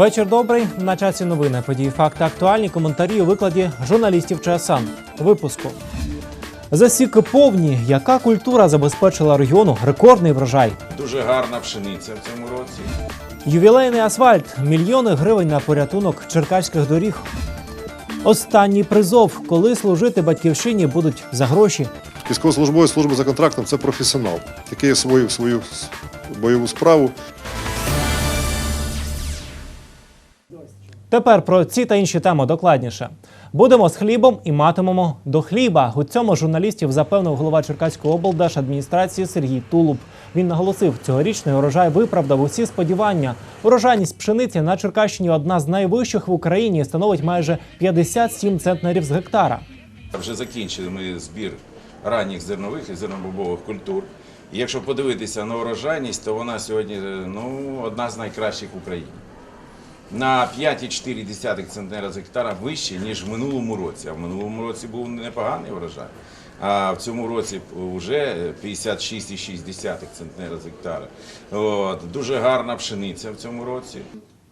Вечір добрий. На часі новини. Події, факти, актуальні коментарі у викладі журналістів ЧСАН. Випуску. Засіки повні. Яка культура забезпечила регіону рекордний врожай? Дуже гарна пшениця в цьому році. Ювілейний асфальт, мільйони гривень на порятунок черкаських доріг. Останній призов, коли служити батьківщині будуть за гроші. Військовослужбовець служби за контрактом це професіонал, який свою, свою бойову справу Тепер про ці та інші теми докладніше. Будемо з хлібом і матимемо до хліба. У цьому журналістів запевнив голова Черкаської облдержадміністрації Сергій Тулуб. Він наголосив, цьогорічний урожай виправдав усі сподівання. Урожайність пшениці на Черкащині одна з найвищих в Україні становить майже 57 центнерів з гектара. Вже закінчили ми збір ранніх зернових і зернобобових культур. І якщо подивитися на урожайність, то вона сьогодні ну, одна з найкращих в Україні. На 5,4 центнера з гектара вище, ніж в минулому році. А в минулому році був непоганий врожай. А в цьому році вже 56,6 центнера з гектара. От, дуже гарна пшениця в цьому році.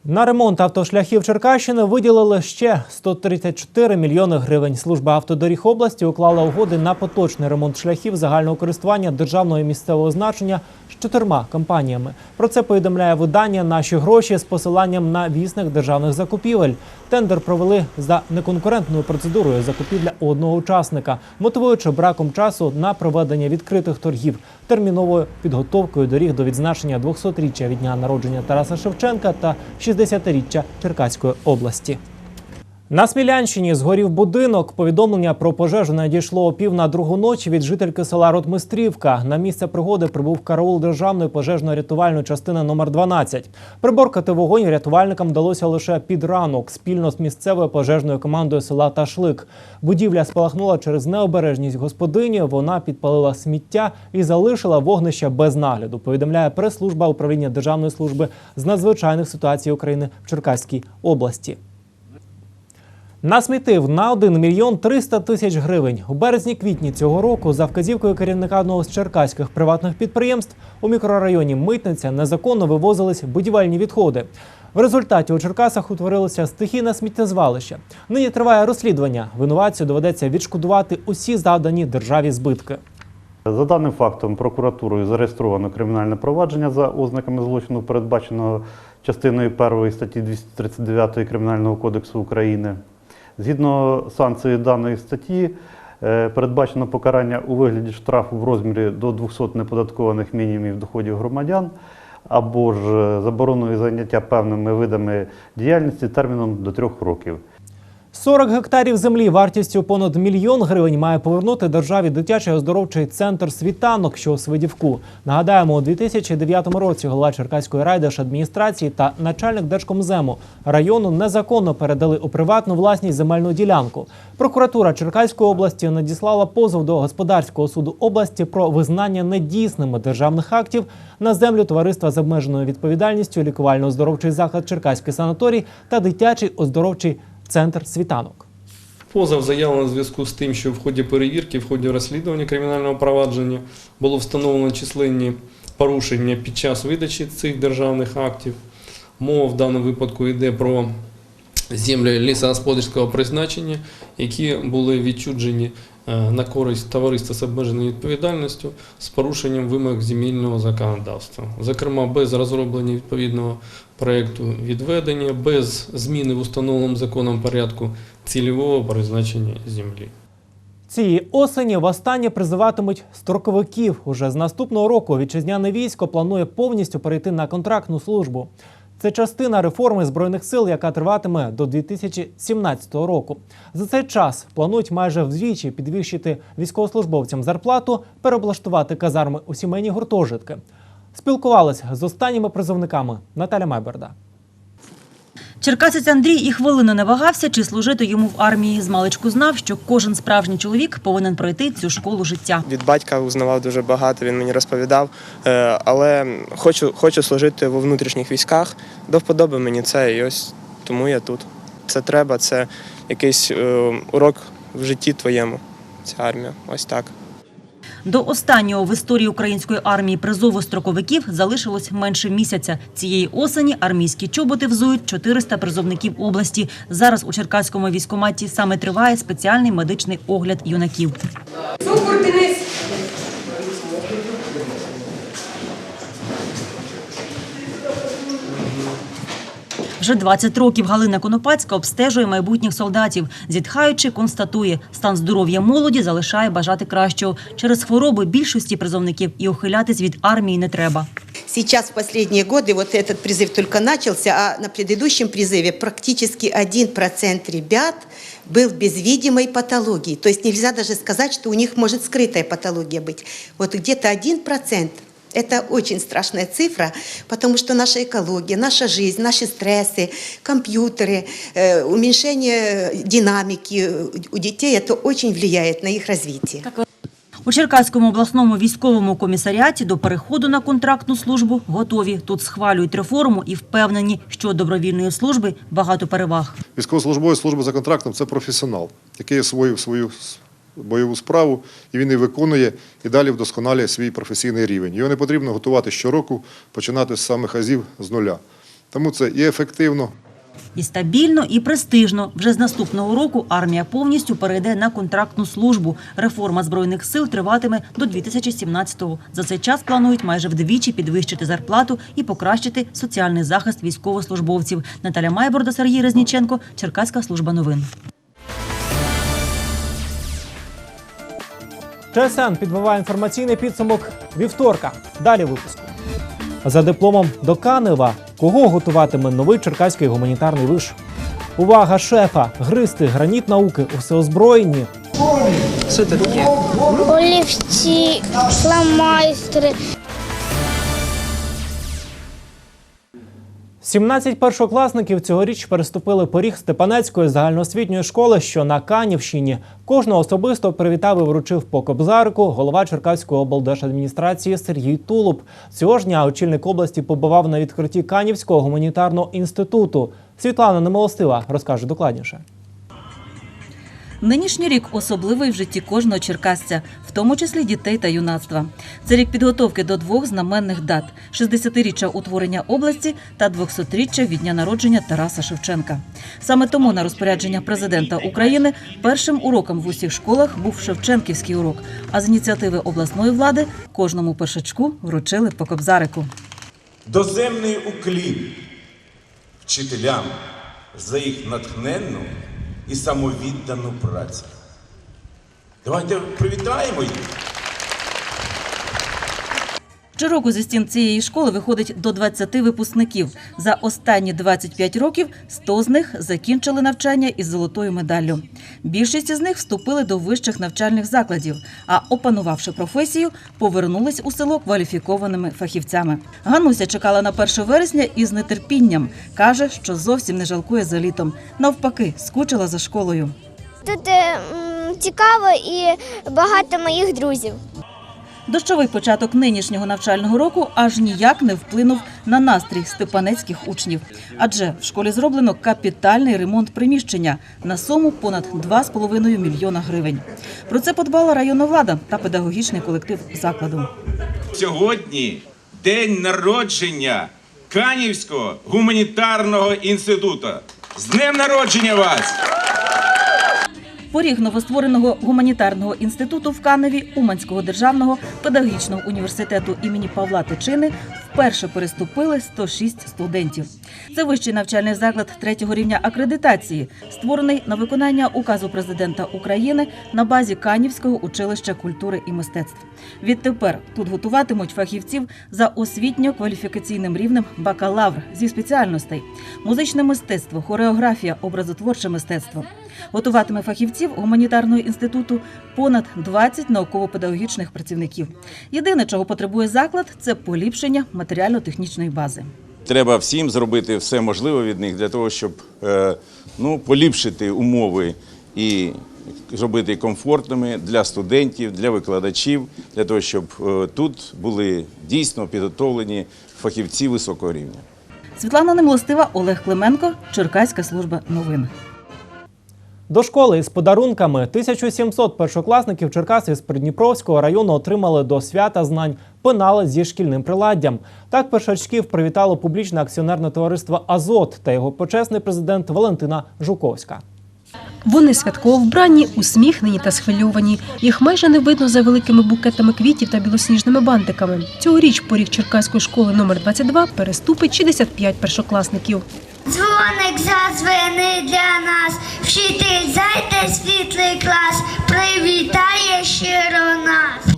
На ремонт автошляхів Черкащини виділили ще 134 мільйони гривень. Служба автодоріг області уклала угоди на поточний ремонт шляхів загального користування державного і місцевого значення з чотирма компаніями. Про це повідомляє видання Наші гроші з посиланням на вісник державних закупівель. Тендер провели за неконкурентною процедурою закупівля одного учасника, мотивуючи браком часу на проведення відкритих торгів, терміновою підготовкою доріг до відзначення 200-річчя від дня народження Тараса Шевченка та 60-річчя Черкаської області. На Смілянщині згорів будинок. Повідомлення про пожежу надійшло о пів на другу ночі від жительки села Ротмистрівка. На місце пригоди прибув караул державної пожежно-рятувальної частини номер 12. Приборкати вогонь рятувальникам вдалося лише під ранок спільно з місцевою пожежною командою села Ташлик. Будівля спалахнула через необережність господині. Вона підпалила сміття і залишила вогнище без нагляду. Повідомляє прес-служба управління Державної служби з надзвичайних ситуацій України в Черкаській області. Насмітив на 1 мільйон 300 тисяч гривень. У березні-квітні цього року за вказівкою керівника одного з черкаських приватних підприємств у мікрорайоні Митниця незаконно вивозились будівельні відходи. В результаті у Черкасах утворилося стихійне сміттєзвалище. Нині триває розслідування. Винуватцю доведеться відшкодувати усі завдані державі збитки. За даним фактом, прокуратурою зареєстровано кримінальне провадження за ознаками злочину, передбаченого частиною 1 статті 239 Кримінального кодексу України. Згідно санкції даної статті, е, передбачено покарання у вигляді штрафу в розмірі до 200 неподаткованих мінімумів доходів громадян або ж е, забороною заняття певними видами діяльності терміном до трьох років. 40 гектарів землі вартістю понад мільйон гривень має повернути державі дитячий оздоровчий центр світанок, що у Свидівку. Нагадаємо, у 2009 році голова Черкаської райдержадміністрації та начальник Держкомзему району незаконно передали у приватну власність земельну ділянку. Прокуратура Черкаської області надіслала позов до господарського суду області про визнання недійсними державних актів на землю товариства з обмеженою відповідальністю лікувально-оздоровчий заклад Черкаський санаторій та дитячий оздоровчий центр світанок. Позов заявлено в зв'язку з тим, що в ході перевірки, в ході розслідування кримінального провадження було встановлено численні порушення під час видачі цих державних актів. Мова в даному випадку йде про землі лісогосподарського призначення, які були відчуджені на користь товариства з обмеженою відповідальністю з порушенням вимог земельного законодавства, зокрема без розроблення відповідного проєкту відведення, без зміни в установленому законом порядку цільового призначення землі. Цієї осені востаннє призиватимуть строковиків. Уже з наступного року вітчизняне військо планує повністю перейти на контрактну службу. Це частина реформи збройних сил, яка триватиме до 2017 року. За цей час планують майже вдвічі підвищити військовослужбовцям зарплату, переоблаштувати казарми у сімейні гуртожитки. Спілкувалися з останніми призовниками Наталя Майберда. Черкасець Андрій і хвилину не вагався, чи служити йому в армії. Змалечку знав, що кожен справжній чоловік повинен пройти цю школу життя. Від батька узнавав дуже багато, він мені розповідав. Е, Але хочу, хочу служити во внутрішніх військах. До вподоби мені це, і ось тому я тут. Це треба, це якийсь е, урок в житті твоєму. Ця армія. Ось так. До останнього в історії української армії призову строковиків залишилось менше місяця. Цієї осені армійські чоботи взують 400 призовників області. Зараз у Черкаському військоматі саме триває спеціальний медичний огляд юнаків. Вже 20 років Галина Конопацька обстежує майбутніх солдатів. Зітхаючи, констатує, стан здоров'я молоді залишає бажати кращого. Через хвороби більшості призовників і ухилятись від армії не треба. Сейчас в последние годы вот этот призыв только начался, а на предыдущем призыве практически 1% ребят был без видимой патологии. То есть нельзя даже сказать, что у них может скрытая патология быть. Вот где-то 1%. Это очень страшная цифра, потому что наша экология, наша жизнь, наши стрессы, компьютеры, э, уменьшение динамики у детей, это очень влияет на их развитие. У Черкаському обласному військовому комісаріаті до переходу на контрактну службу готові. Тут схвалюють реформу і впевнені, що у добровільної служби багато переваг. Військовослужбовець служби за контрактом це професіонал, який освоїв свою с- бойову справу, і він її виконує і далі вдосконалює свій професійний рівень. Його не потрібно готувати щороку, починати з самих азів з нуля. Тому це і ефективно, І стабільно, і престижно. Вже з наступного року армія повністю перейде на контрактну службу. Реформа збройних сил триватиме до 2017-го. За цей час планують майже вдвічі підвищити зарплату і покращити соціальний захист військовослужбовців. Наталя Майборда, Сергій Резніченко, Черкаська служба новин. ЧСН підбиває інформаційний підсумок вівторка. Далі випуску. За дипломом до Канева кого готуватиме новий черкаський гуманітарний виш? Увага шефа! Гристи граніт науки у всеозброєнні. олівці, фломайстери. 17 першокласників цьогоріч переступили поріг Степанецької загальноосвітньої школи, що на Канівщині. Кожного особисто привітав і вручив по кобзарку голова Черкаської облдержадміністрації Сергій Тулуб. Цього ж дня очільник області побував на відкритті Канівського гуманітарного інституту. Світлана Немилостива розкаже докладніше. Нинішній рік особливий в житті кожного черкасця, в тому числі дітей та юнацтва. Це рік підготовки до двох знаменних дат: 60-річчя утворення області та 200-річчя від дня народження Тараса Шевченка. Саме тому на розпорядження президента України першим уроком в усіх школах був Шевченківський урок. А з ініціативи обласної влади кожному першачку вручили по кобзарику. Доземний уклін вчителям за їх натхненну і самовіддану працю. Давайте привітаємо їх. Щороку зі стін цієї школи виходить до 20 випускників. За останні 25 років 100 з них закінчили навчання із золотою медаллю. Більшість із них вступили до вищих навчальних закладів, а опанувавши професію, повернулись у село кваліфікованими фахівцями. Гануся чекала на 1 вересня із нетерпінням. каже, що зовсім не жалкує за літом. Навпаки, скучила за школою. Тут е, цікаво і багато моїх друзів. Дощовий початок нинішнього навчального року аж ніяк не вплинув на настрій степанецьких учнів. Адже в школі зроблено капітальний ремонт приміщення на суму понад 2,5 мільйона гривень. Про це подбала районна влада та педагогічний колектив закладу. Сьогодні день народження Канівського гуманітарного інституту. З днем народження вас! Поріг новоствореного гуманітарного інституту в Каневі Уманського державного педагогічного університету імені Павла Тичини вперше переступили 106 студентів. Це вищий навчальний заклад третього рівня акредитації, створений на виконання указу президента України на базі Канівського училища культури і мистецтв. Відтепер тут готуватимуть фахівців за освітньо-кваліфікаційним рівнем бакалавр зі спеціальностей: музичне мистецтво, хореографія, образотворче мистецтво. Готуватиме фахівців гуманітарного інституту понад 20 науково-педагогічних працівників. Єдине, чого потребує заклад, це поліпшення матеріально-технічної бази. Треба всім зробити все можливе від них для того, щоб е, ну, поліпшити умови і зробити комфортними для студентів, для викладачів, для того, щоб е, тут були дійсно підготовлені фахівці високого рівня. Світлана Немилостива, Олег Клименко, Черкаська служба новин. До школи із подарунками 1700 першокласників Черкаси з Придніпровського району отримали до свята знань пенали зі шкільним приладдям. Так першачків привітало публічне акціонерне товариство Азот та його почесний президент Валентина Жуковська. Вони святково вбранні, усміхнені та схвильовані. Їх майже не видно за великими букетами квітів та білосніжними бантиками. Цьогоріч поріг Черкаської школи номер 22 переступить 65 першокласників. Дзвоник зазвени для нас, вчитель зайде світлий клас, привітає щиро нас.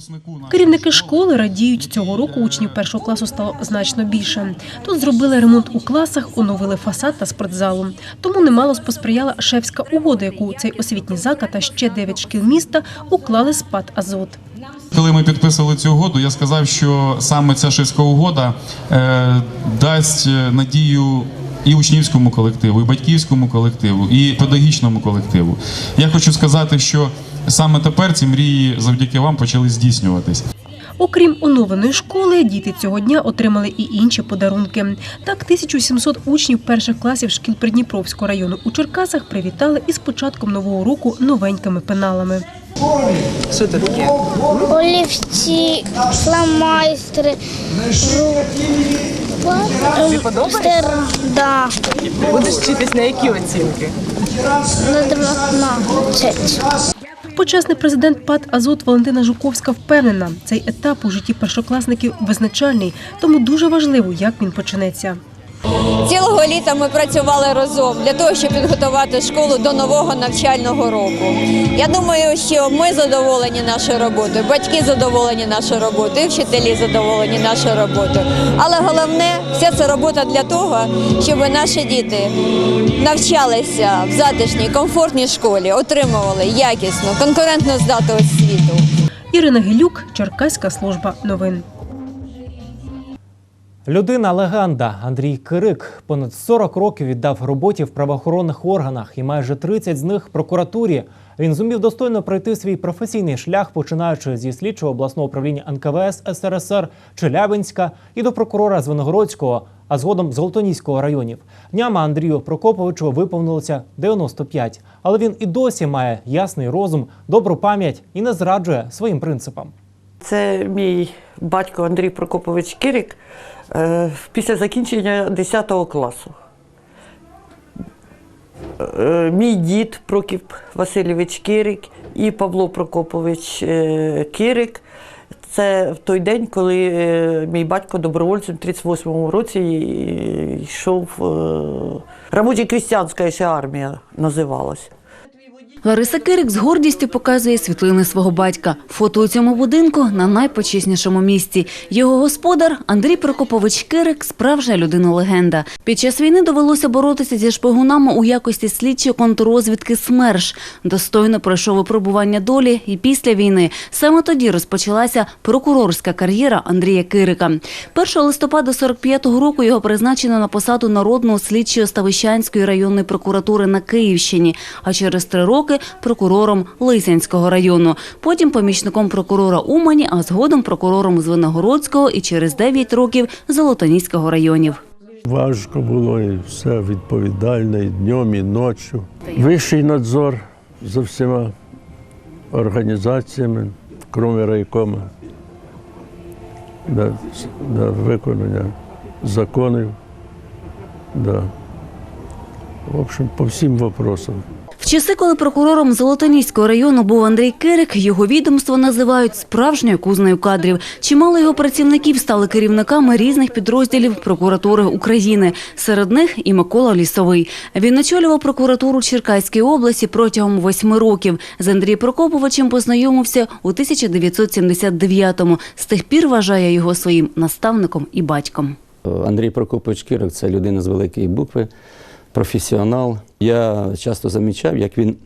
Керівники школи радіють, цього року учнів першого класу стало значно більше. Тут зробили ремонт у класах, оновили фасад та спортзалу. Тому немало посприяла шефська угода, яку цей освітній заклад та ще дев'ять шкіл міста уклали з ПАД Азот. Коли ми підписували цю угоду, я сказав, що саме ця шиська угода е, дасть е, надію і учнівському колективу, і батьківському колективу, і педагогічному колективу. Я хочу сказати, що саме тепер ці мрії завдяки вам почали здійснюватись. Окрім оновленої школи, діти цього дня отримали і інші подарунки. Так, 1700 учнів перших класів шкіл Придніпровського району у Черкасах привітали із початком нового року новенькими пеналами. Олівці, фломайстри, стер, да, Будеш вчитись на які оцінки? на 12. Почесний президент ПАД Азот Валентина Жуковська впевнена, цей етап у житті першокласників визначальний, тому дуже важливо, як він почнеться. Цілого літа ми працювали разом для того, щоб підготувати школу до нового навчального року. Я думаю, що ми задоволені нашою роботою, батьки задоволені нашою роботою, і вчителі задоволені нашою роботою. Але головне, вся ця робота для того, щоб наші діти навчалися в затишній, комфортній школі, отримували якісну, конкурентно здатну освіту. Ірина Гелюк, Черкаська служба новин. Людина легенда Андрій Кирик понад 40 років віддав роботі в правоохоронних органах і майже 30 з них прокуратурі. Він зумів достойно пройти свій професійний шлях, починаючи зі слідчого обласного управління НКВС СРСР Челябинська і до прокурора Звенигородського, а згодом Золотоніського районів. Днями Андрію Прокоповичу виповнилося 95, але він і досі має ясний розум, добру пам'ять і не зраджує своїм принципам. Це мій батько Андрій Прокопович Кирик е, після закінчення 10 класу. Е, Мій дід Прокіп Васильович Кирик і Павло Прокопович е, Кирик. Це в той день, коли мій батько добровольцем в 38-му році йшов робоча крістянська ще армія називалась. Лариса Кирик з гордістю показує світлини свого батька. Фото у цьому будинку на найпочеснішому місці. Його господар Андрій Прокопович Кирик – справжня людина-легенда. Під час війни довелося боротися зі шпигунами у якості слідчої контррозвідки СМЕРШ. Достойно пройшов випробування долі і після війни. Саме тоді розпочалася прокурорська кар'єра Андрія Кирика. 1 листопада 45-го року його призначено на посаду народного слідчого Ставищанської районної прокуратури на Київщині, а через три роки прокурором Лисянського району. Потім помічником прокурора Умані, а згодом прокурором Звенигородського і через 9 років Золотоніського районів. Важко було і все відповідальне, і днем, і ночі. Вищий надзор за всіма організаціями, крім райкома, да, да, виконання законів. Да. В общем, по всім вопросам. В часи, коли прокурором Золотоніського району був Андрій Кирик, його відомство називають справжньою кузнею кадрів. Чимало його працівників стали керівниками різних підрозділів прокуратури України. Серед них і Микола Лісовий. Він очолював прокуратуру Черкаської області протягом восьми років. З Андрієм Прокоповичем познайомився у 1979-му. З тих пір вважає його своїм наставником і батьком. Андрій Прокопович Кирик це людина з великої букви, професіонал. Я часто замічав, як він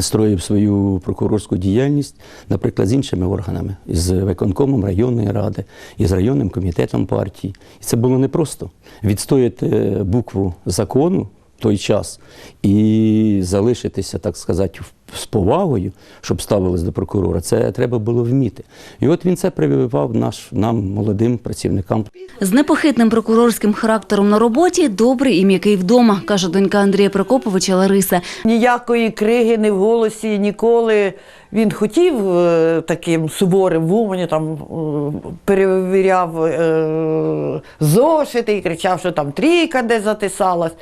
строїв свою прокурорську діяльність, наприклад, з іншими органами, з виконкомом районної ради, і з районним комітетом партії. І це було непросто. Відстояти букву закону в той час і залишитися, так сказати, в- повагою, щоб ставились до прокурора, це треба було вміти. І от він це прививав наш, нам, молодим працівникам. З непохитним прокурорським характером на роботі добрий і м'який вдома, каже донька Андрія Прокоповича Лариса. Ніякої криги не в голосі ніколи. Він хотів е, таким суворим в умані, там е, перевіряв е, зошити і кричав, що там трійка де затисалась.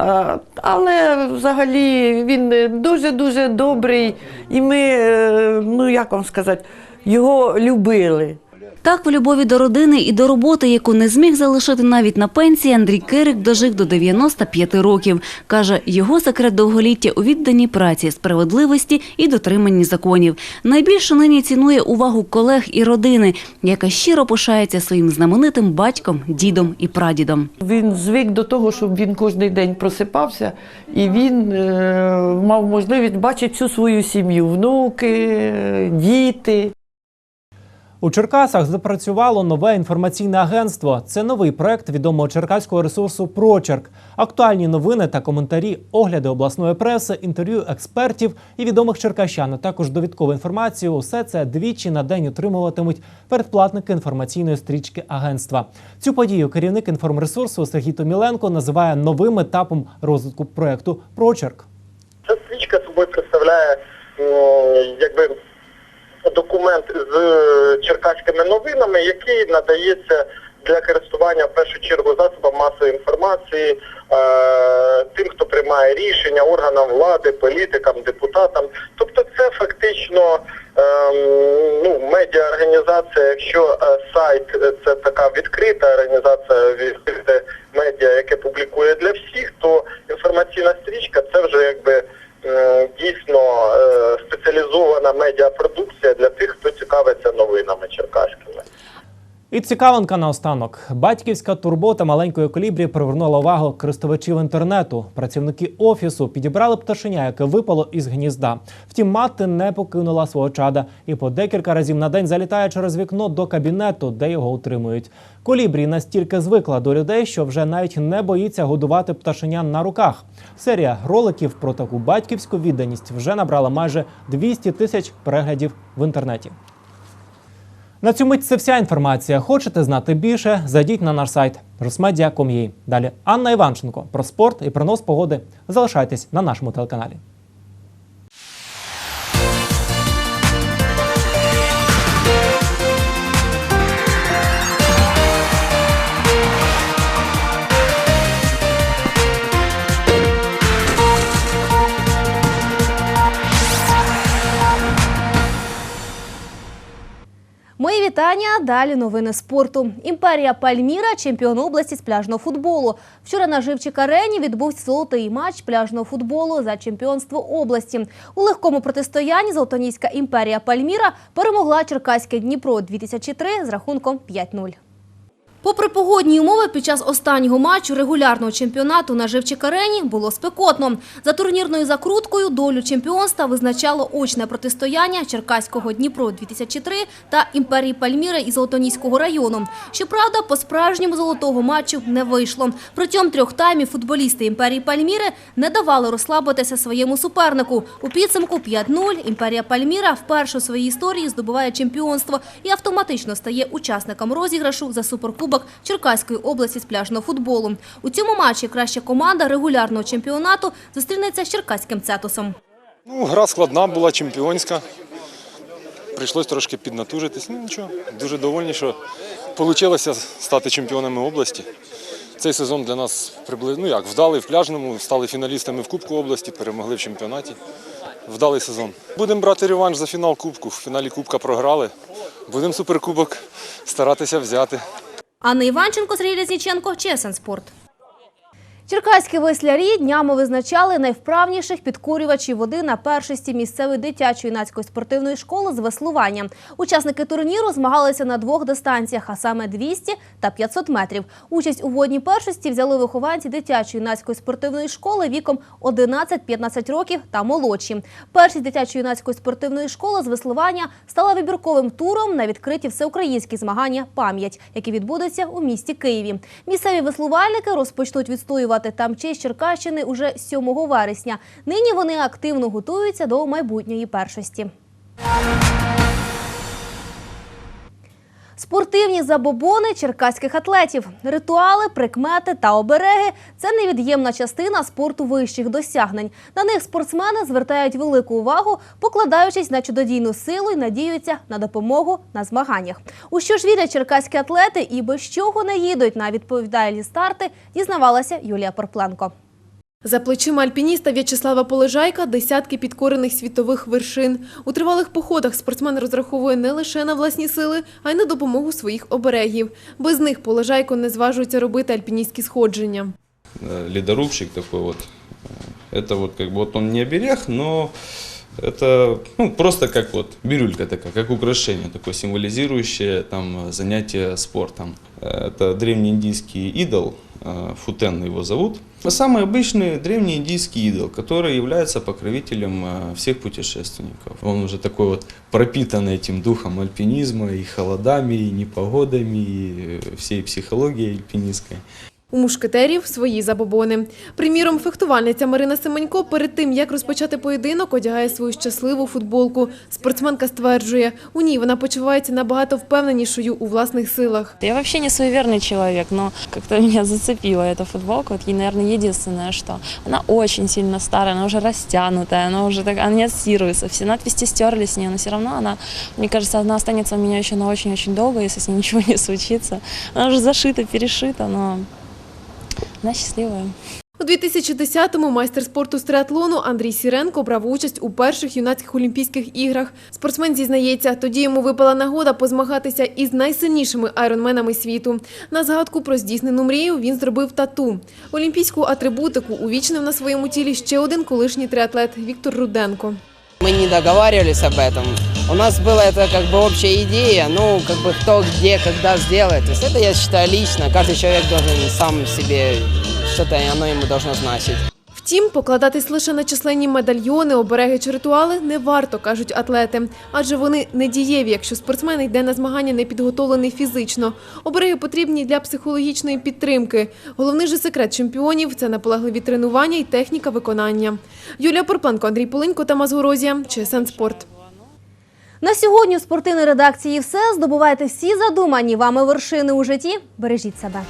Е, але взагалі він дуже-дуже добрий, і ми, е, ну як вам сказати, його любили. Так, в любові до родини і до роботи, яку не зміг залишити навіть на пенсії, Андрій Кирик дожив до 95 років. Каже, його секрет довголіття у відданій праці, справедливості і дотриманні законів. Найбільше нині цінує увагу колег і родини, яка щиро пишається своїм знаменитим батьком, дідом і прадідом. Він звик до того, щоб він кожен день просипався, і він е, мав можливість бачити всю свою сім'ю, внуки, діти. У Черкасах запрацювало нове інформаційне агентство. Це новий проект відомого черкаського ресурсу Прочерк. Актуальні новини та коментарі, огляди обласної преси, інтерв'ю експертів і відомих черкащан, а також довідкову інформацію. Усе це двічі на день отримуватимуть передплатники інформаційної стрічки агентства. Цю подію керівник інформресурсу Сергій Томіленко називає новим етапом розвитку проекту Прочерк. Ця стрічка собою представляє м, якби документ з черкаськими новинами, який надається для користування в першу чергу засобам масової інформації, е, тим, хто приймає рішення, органам влади, політикам, депутатам. Тобто це фактично ем, ну, медіаорганізація, якщо е, сайт е, це така відкрита організація, відкрите медіа, яке публікує для всіх, то інформаційна стрічка це вже якби е, дійсно е, спеціалізована медіапродукція для тих, хто цікавиться новинами черкаськими. І цікавинка наостанок. Батьківська турбота маленької колібрі привернула увагу користувачів інтернету. Працівники офісу підібрали пташеня, яке випало із гнізда. Втім, мати не покинула свого чада і по декілька разів на день залітає через вікно до кабінету, де його утримують. Колібрі настільки звикла до людей, що вже навіть не боїться годувати пташеня на руках. Серія роликів про таку батьківську відданість вже набрала майже 200 тисяч переглядів в інтернеті. На цю мить це вся інформація. Хочете знати більше? Зайдіть на наш сайт rusmedia.com.ua. Далі Анна Іванченко про спорт і прогноз погоди. Залишайтесь на нашому телеканалі. Далі новини спорту. Імперія Пальміра, чемпіон області з пляжного футболу. Вчора на Живчик арені відбувся золотий матч пляжного футболу за чемпіонство області. У легкому протистоянні Золотоніська імперія Пальміра перемогла Черкаське Дніпро 2003 з рахунком 5-0. Попри погодні умови, під час останнього матчу регулярного чемпіонату на Живчик-арені було спекотно. За турнірною закруткою долю чемпіонства визначало очне протистояння Черкаського Дніпро-2003 та Імперії Пальміри із Золотоніського району. Щоправда, по-справжньому золотого матчу не вийшло. Протягом трьох таймів футболісти Імперії Пальміри не давали розслабитися своєму супернику. У підсумку 5-0 Імперія Пальміра вперше у своїй історії здобуває чемпіонство і автоматично стає учасником розіграшу за суперкубок Черкаської області з пляжного футболу. У цьому матчі краща команда регулярного чемпіонату зустрінеться з черкаським цетусом. Ну, гра складна була, чемпіонська. Прийшлось трошки піднатужитись. Ну нічого, дуже довольні, що вийшло стати чемпіонами області. Цей сезон для нас приблизно ну як, вдалий в пляжному, стали фіналістами в Кубку області, перемогли в чемпіонаті. Вдалий сезон. Будемо брати реванш за фінал Кубку. В фіналі Кубка програли. Будемо суперкубок старатися взяти. Анна Іванченко, Сергій Резніченко, ЧСН Спорт. Черкаські веслярі днями визначали найвправніших підкурювачів води на першості місцевої дитячо-юнацької спортивної школи з веслування. Учасники турніру змагалися на двох дистанціях, а саме 200 та 500 метрів. Участь у водній першості взяли вихованці дитячо-юнацької спортивної школи віком 11-15 років та молодші. Першість дитячо-юнацької спортивної школи з веслування стала вибірковим туром на відкриті всеукраїнські змагання «Пам'ять», які відбудуться у місті Києві. Місцеві веслувальники розпочнуть відстоювати вшанувати там честь Черкащини уже 7 вересня. Нині вони активно готуються до майбутньої першості. Спортивні забобони черкаських атлетів, ритуали, прикмети та обереги це невід'ємна частина спорту вищих досягнень. На них спортсмени звертають велику увагу, покладаючись на чудодійну силу і надіються на допомогу на змаганнях. У що ж вірять черкаські атлети і без чого не їдуть на відповідальні старти, дізнавалася Юлія Порпленко. За плечима альпініста В'ячеслава Полежайка десятки підкорених світових вершин. У тривалих походах спортсмен розраховує не лише на власні сили, а й на допомогу своїх оберегів. Без них Полежайко не зважується робити альпіністські сходження. Э, ледорубщик такой вот. Э, Это вот как бы вот он не оберег, но это ну, просто как вот бирюлька такая, как украшение, такое символизирующее там э, занятие спортом. Э, Это древнеиндийский идол, э, Футен его зовут. Самый обычный древнеиндийский идол, который является покровителем э, всех путешественников. Он уже такой вот пропитан этим духом альпинизма и холодами, и непогодами, и э, всей психологией альпинистской. У мушкетерів свої забобони. Приміром, фехтувальниця Марина Семенько перед тим, як розпочати поєдинок, одягає свою щасливу футболку. Спортсменка стверджує, у ній вона почувається набагато впевненішою у власних силах. Я вообще не суеверный человек, но как-то меня зацепила эта футболка. Вот ей, наверное, единственное, что она очень сильно старая, она уже растянутая, она уже так, она не отстирывается. Все надписи стерлись с нее, но все равно она, мне кажется, она останется у меня еще на очень-очень долго, если с ней ничего не случится. Она уже зашита, перешита, но она счастливая. У 2010-му майстер спорту з триатлону Андрій Сіренко брав участь у перших юнацьких Олімпійських іграх. Спортсмен зізнається, тоді йому випала нагода позмагатися із найсильнішими айронменами світу. На згадку про здійснену мрію він зробив тату. Олімпійську атрибутику увічнив на своєму тілі ще один колишній триатлет Віктор Руденко. Мы не договаривались об этом. У нас была это как бы общая идея, ну, как бы кто, где, когда сделает. То есть это, я считаю, лично. Каждый человек должен сам себе, что-то оно ему должно значить. Втім, покладатись лише на численні медальйони, обереги чи ритуали не варто, кажуть атлети. Адже вони не дієві, якщо спортсмен йде на змагання не підготовлений фізично. Обереги потрібні для психологічної підтримки. Головний же секрет чемпіонів це наполегливі тренування і техніка виконання. Юлія Порпленко, Андрій Полинько та Мазгорозія. ЧСН Спорт. На сьогодні у спортивній редакції все. Здобувайте всі задумані вами вершини у житті. Бережіть себе.